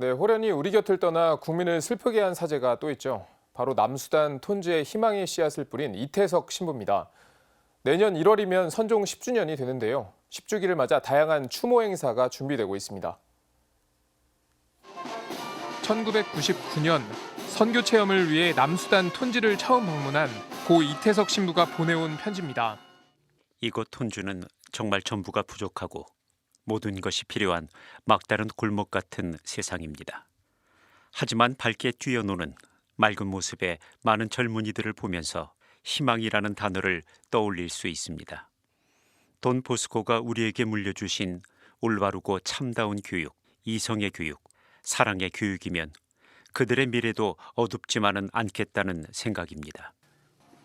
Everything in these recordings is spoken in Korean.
네, 호련이 우리 곁을 떠나 국민을 슬프게 한 사제가 또 있죠. 바로 남수단 톤즈의 희망의 씨앗을 뿌린 이태석 신부입니다. 내년 1월이면 선종 10주년이 되는데요. 10주기를 맞아 다양한 추모 행사가 준비되고 있습니다. 1999년 선교 체험을 위해 남수단 톤지를 처음 방문한 고 이태석 신부가 보내온 편지입니다. 이곳 톤주는 정말 전부가 부족하고 모든 것이 필요한 막다른 골목 같은 세상입니다. 하지만 밝게 뛰어노는 맑은 모습의 많은 젊은이들을 보면서 희망이라는 단어를 떠올릴 수 있습니다. 돈 보스코가 우리에게 물려주신 올바르고 참다운 교육, 이성의 교육, 사랑의 교육이면 그들의 미래도 어둡지만은 않겠다는 생각입니다.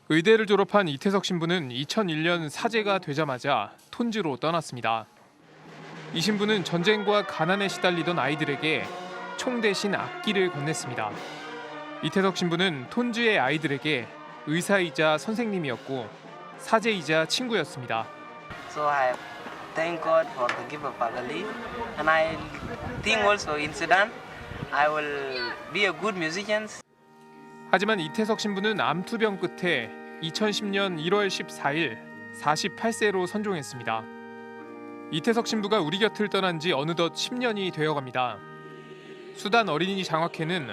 의대를 졸업한 이태석 신부는 2001년 사제가 되자마자 톤즈로 떠났습니다. 이 신부는 전쟁과 가난에 시달리던 아이들에게 총 대신 악기를 건넸습니다. 이태석 신부는 톤즈의 아이들에게 의사이자 선생님이었고 사제이자 친구였습니다. So I thank God for the gift of Pagali, and I think also in Sudan, I will be a good musician. 하지만 이태석 신부는 암투병 끝에 2010년 1월 14일 48세로 선종했습니다. 이태석 신부가 우리 곁을 떠난 지 어느덧 10년이 되어갑니다. 수단 어린이 장학회는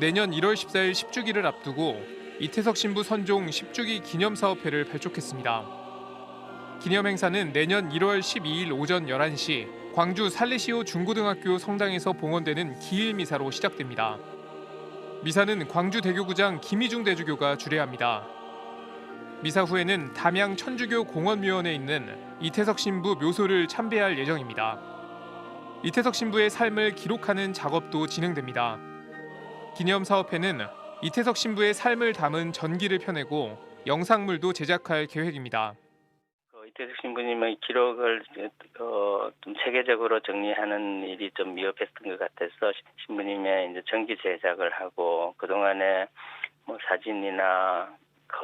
내년 1월 14일 10주기를 앞두고 이태석 신부 선종 10주기 기념사업회를 발족했습니다. 기념 행사는 내년 1월 12일 오전 11시 광주 살레시오 중고등학교 성당에서 봉헌되는 기일 미사로 시작됩니다. 미사는 광주 대교구장 김희중 대주교가 주례합니다. 미사 후에는 담양 천주교 공원묘원에 있는 이태석 신부 묘소를 참배할 예정입니다. 이태석 신부의 삶을 기록하는 작업도 진행됩니다. 기념 사업회는 이태석 신부의 삶을 담은 전기를 펴내고 영상물도 제작할 계획입니다. 어, 이태석 신부님의 기록을 어, 좀 체계적으로 정리하는 일이 좀 미흡했던 것 같아서 신부님의 이제 전기 제작을 하고 그 동안에 뭐 사진이나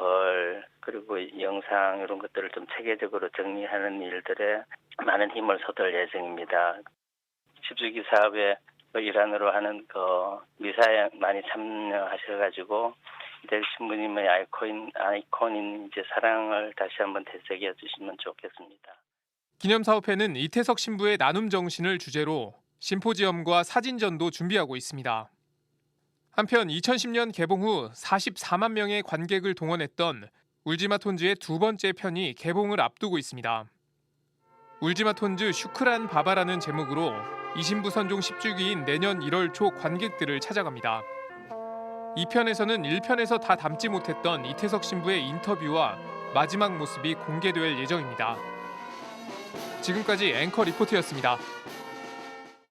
글 그리고 영상 이런 것들을 좀 체계적으로 정리하는 일들에 많은 힘을 쏟을 예정입니다. 십주기 사업의 그 일환으로 하는 그 미사에 많이 참여하셔가지고 이태 신부님의 아이콘인, 아이콘인 이제 사랑을 다시 한번 되새겨 주시면 좋겠습니다. 기념 사업회는 이태석 신부의 나눔 정신을 주제로 심포지엄과 사진전도 준비하고 있습니다. 한편 2010년 개봉 후 44만 명의 관객을 동원했던 울지마 톤즈의 두 번째 편이 개봉을 앞두고 있습니다. 울지마 톤즈 슈크란 바바라는 제목으로 이신부 선종 10주기인 내년 1월 초 관객들을 찾아갑니다. 2편에서는 1편에서 다 담지 못했던 이태석 신부의 인터뷰와 마지막 모습이 공개될 예정입니다. 지금까지 앵커 리포트였습니다.